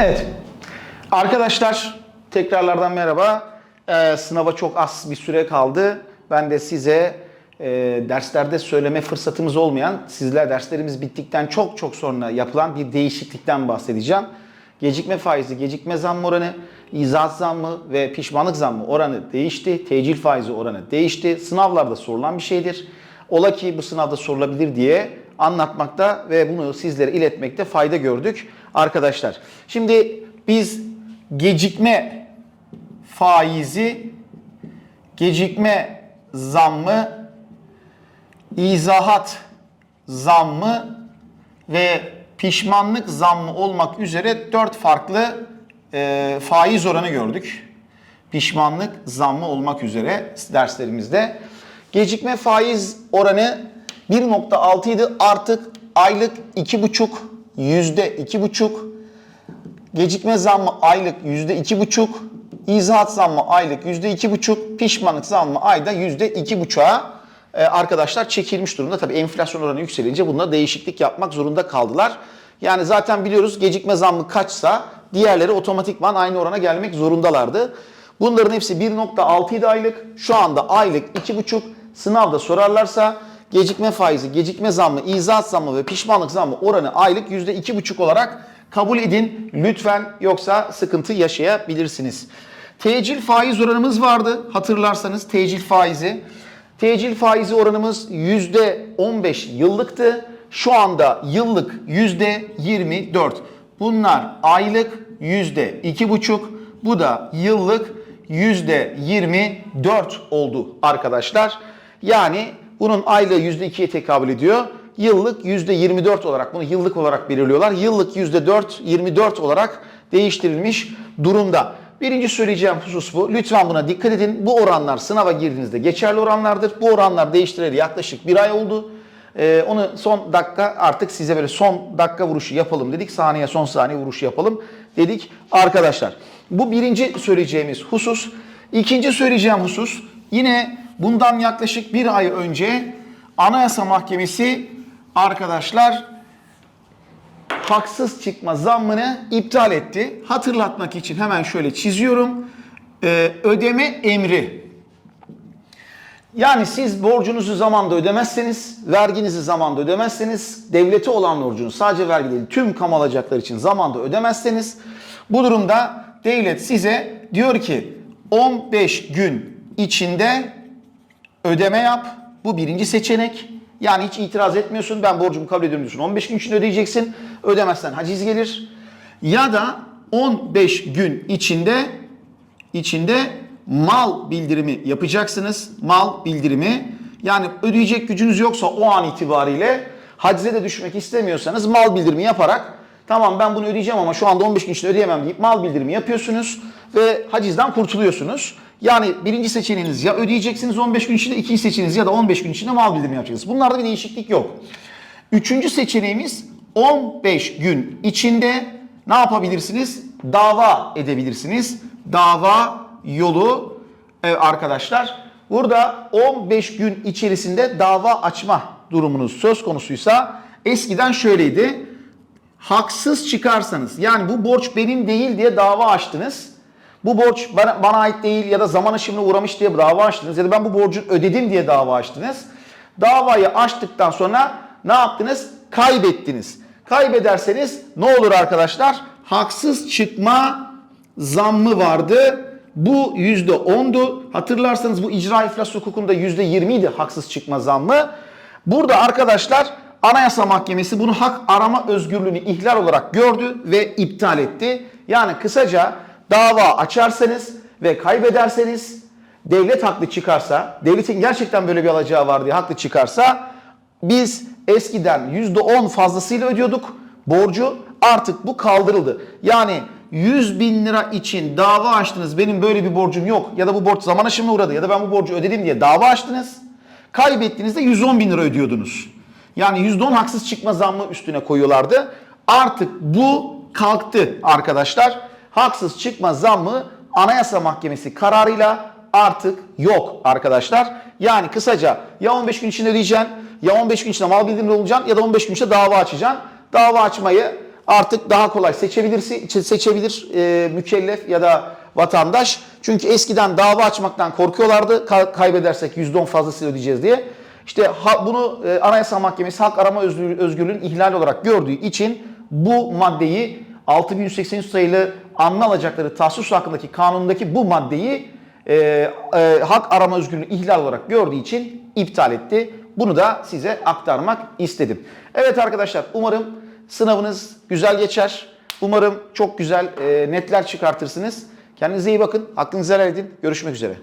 Evet. Arkadaşlar tekrarlardan merhaba. Ee, sınava çok az bir süre kaldı. Ben de size e, derslerde söyleme fırsatımız olmayan, sizler derslerimiz bittikten çok çok sonra yapılan bir değişiklikten bahsedeceğim. Gecikme faizi, gecikme zammı oranı, izahat zammı ve pişmanlık zammı oranı değişti. Tecil faizi oranı değişti. Sınavlarda sorulan bir şeydir. Ola ki bu sınavda sorulabilir diye anlatmakta ve bunu sizlere iletmekte fayda gördük arkadaşlar. Şimdi biz gecikme faizi, gecikme zammı, izahat zammı ve pişmanlık zammı olmak üzere dört farklı e, faiz oranı gördük. Pişmanlık zammı olmak üzere derslerimizde. Gecikme faiz oranı 1.6 idi artık aylık 2.5 yüzde 2.5 Gecikme zammı aylık %2,5, izahat zammı aylık %2,5, pişmanlık zammı ayda %2,5'a e, arkadaşlar çekilmiş durumda. Tabii enflasyon oranı yükselince bunda değişiklik yapmak zorunda kaldılar. Yani zaten biliyoruz gecikme zammı kaçsa diğerleri otomatikman aynı orana gelmek zorundalardı. Bunların hepsi 1.6 idi aylık. Şu anda aylık 2,5 sınavda sorarlarsa gecikme faizi, gecikme zammı, izahat zammı ve pişmanlık zammı oranı aylık %2,5 olarak kabul edin lütfen yoksa sıkıntı yaşayabilirsiniz. Tecil faiz oranımız vardı hatırlarsanız tecil faizi. Tecil faizi oranımız %15 yıllıktı. Şu anda yıllık %24. Bunlar aylık %2,5. Bu da yıllık %24 oldu arkadaşlar. Yani bunun aylığı %2'ye tekabül ediyor. Yıllık %24 olarak bunu yıllık olarak belirliyorlar. Yıllık %4, 24 olarak değiştirilmiş durumda. Birinci söyleyeceğim husus bu. Lütfen buna dikkat edin. Bu oranlar sınava girdiğinizde geçerli oranlardır. Bu oranlar değiştireli yaklaşık bir ay oldu. Ee, onu son dakika artık size böyle son dakika vuruşu yapalım dedik. Saniye son saniye vuruşu yapalım dedik arkadaşlar. Bu birinci söyleyeceğimiz husus. İkinci söyleyeceğim husus yine bundan yaklaşık bir ay önce Anayasa Mahkemesi arkadaşlar haksız çıkma zammını iptal etti. Hatırlatmak için hemen şöyle çiziyorum. Ee, ödeme emri. Yani siz borcunuzu zamanda ödemezseniz, verginizi zamanda ödemezseniz, devlete olan borcunu sadece vergi değil tüm kamu alacaklar için zamanda ödemezseniz bu durumda devlet size diyor ki 15 gün içinde ödeme yap. Bu birinci seçenek. Yani hiç itiraz etmiyorsun. Ben borcumu kabul ediyorum diyorsun. 15 gün içinde ödeyeceksin. Ödemezsen haciz gelir. Ya da 15 gün içinde içinde mal bildirimi yapacaksınız. Mal bildirimi. Yani ödeyecek gücünüz yoksa o an itibariyle hacize de düşmek istemiyorsanız mal bildirimi yaparak tamam ben bunu ödeyeceğim ama şu anda 15 gün içinde ödeyemem deyip mal bildirimi yapıyorsunuz ve hacizden kurtuluyorsunuz. Yani birinci seçeneğiniz ya ödeyeceksiniz 15 gün içinde, ikinci seçeneğiniz ya da 15 gün içinde mal bildirimi yapacaksınız. Bunlarda bir değişiklik yok. Üçüncü seçeneğimiz 15 gün içinde ne yapabilirsiniz? Dava edebilirsiniz. Dava yolu arkadaşlar. Burada 15 gün içerisinde dava açma durumunuz söz konusuysa eskiden şöyleydi. Haksız çıkarsanız yani bu borç benim değil diye dava açtınız. Bu borç bana, bana ait değil ya da zaman aşımına uğramış diye dava açtınız ya da ben bu borcu ödedim diye dava açtınız. Davayı açtıktan sonra ne yaptınız? Kaybettiniz. Kaybederseniz ne olur arkadaşlar? Haksız çıkma zammı vardı. Bu yüzde ondu. Hatırlarsanız bu icra iflas hukukunda yüzde yirmiydi haksız çıkma zammı. Burada arkadaşlar Anayasa Mahkemesi bunu hak arama özgürlüğünü ihlal olarak gördü ve iptal etti. Yani kısaca dava açarsanız ve kaybederseniz devlet haklı çıkarsa, devletin gerçekten böyle bir alacağı var diye haklı çıkarsa biz eskiden %10 fazlasıyla ödüyorduk borcu artık bu kaldırıldı. Yani 100 bin lira için dava açtınız benim böyle bir borcum yok ya da bu borç zaman aşımına uğradı ya da ben bu borcu ödedim diye dava açtınız. Kaybettiğinizde 110 bin lira ödüyordunuz. Yani %10 haksız çıkma zammı üstüne koyuyorlardı. Artık bu kalktı arkadaşlar. Haksız çıkma zammı Anayasa Mahkemesi kararıyla artık yok arkadaşlar. Yani kısaca ya 15 gün içinde ödeyeceksin ya 15 gün içinde mal bildirimde olacaksın ya da 15 gün içinde dava açacaksın. Dava açmayı artık daha kolay seçebilirsi seçebilir e, mükellef ya da vatandaş. Çünkü eskiden dava açmaktan korkuyorlardı. Ka- kaybedersek %10 fazlasıyla ödeyeceğiz diye. İşte ha- bunu e, Anayasa Mahkemesi hak arama özgür, özgürlüğünün ihlal olarak gördüğü için bu maddeyi 6183 sayılı anma alacakları tahsis hakkındaki kanundaki bu maddeyi e, e, hak arama özgürlüğü ihlal olarak gördüğü için iptal etti. Bunu da size aktarmak istedim. Evet arkadaşlar umarım sınavınız güzel geçer. Umarım çok güzel e, netler çıkartırsınız. Kendinize iyi bakın. Hakkınızı helal edin. Görüşmek üzere.